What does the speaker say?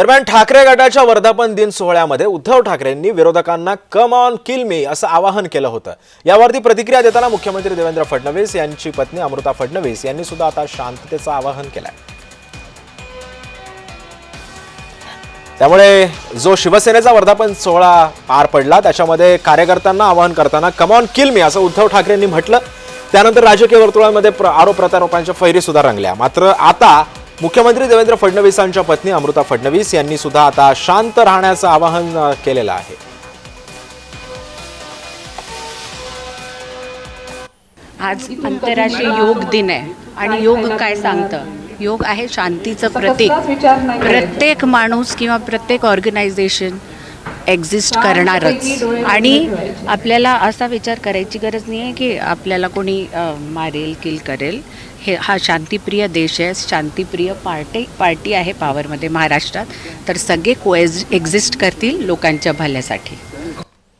दरम्यान ठाकरे गटाच्या वर्धापन दिन सोहळ्यामध्ये उद्धव ठाकरेंनी विरोधकांना कम ऑन किल मी असं आवाहन केलं होतं. यावरती प्रतिक्रिया देताना मुख्यमंत्री देवेंद्र फडणवीस यांची पत्नी अमृता फडणवीस यांनी सुद्धा आता शांततेचं आवाहन केलंय. त्यामुळे जो शिवसेनेचा वर्धापन सोहळा पार पडला त्याच्यामध्ये कार्यकर्त्यांना आवाहन करताना कमॉन किल मी असं उद्धव ठाकरेंनी म्हटलं. त्यानंतर राजकीय वर्तुळामध्ये प्र- आरोप प्रत्यारोपांच्या फैरी सुद्धा रंगल्या. मात्र आता मुख्यमंत्री देवेंद्र फडणवीसांच्या पत्नी अमृता फडणवीस यांनी सुद्धा आता शांत राहण्याचं आवाहन केलेलं आहे. आज आंतरराष्ट्रीय योग दिन आहे आणि योग काय सांगतं? योग आहे शांतीचं प्रतीक. प्रत्येक माणूस किंवा प्रत्येक ऑर्गनायझेशन एक्झिस्ट करणारच. आणि आपल्याला असा विचार करायची गरज नाही आहे की आपल्याला कोणी मारेल किल करेल. हे हा शांतीप्रिय देश आहे शांतीप्रिय पार्टी पार्टी आहे पॉवरमध्ये महाराष्ट्रात. तर सगळे कोएज एक्झिस्ट करतील लोकांच्या भल्यासाठी.